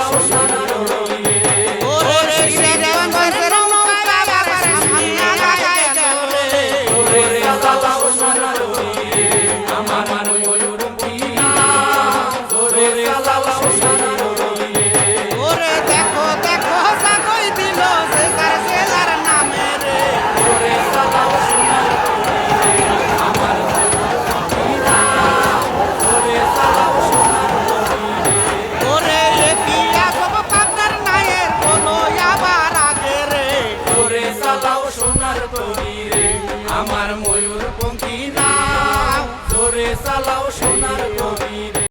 Sunshine. আমার ময়ূর পঙ্খী নাও জোরে চালাও সোনার কবি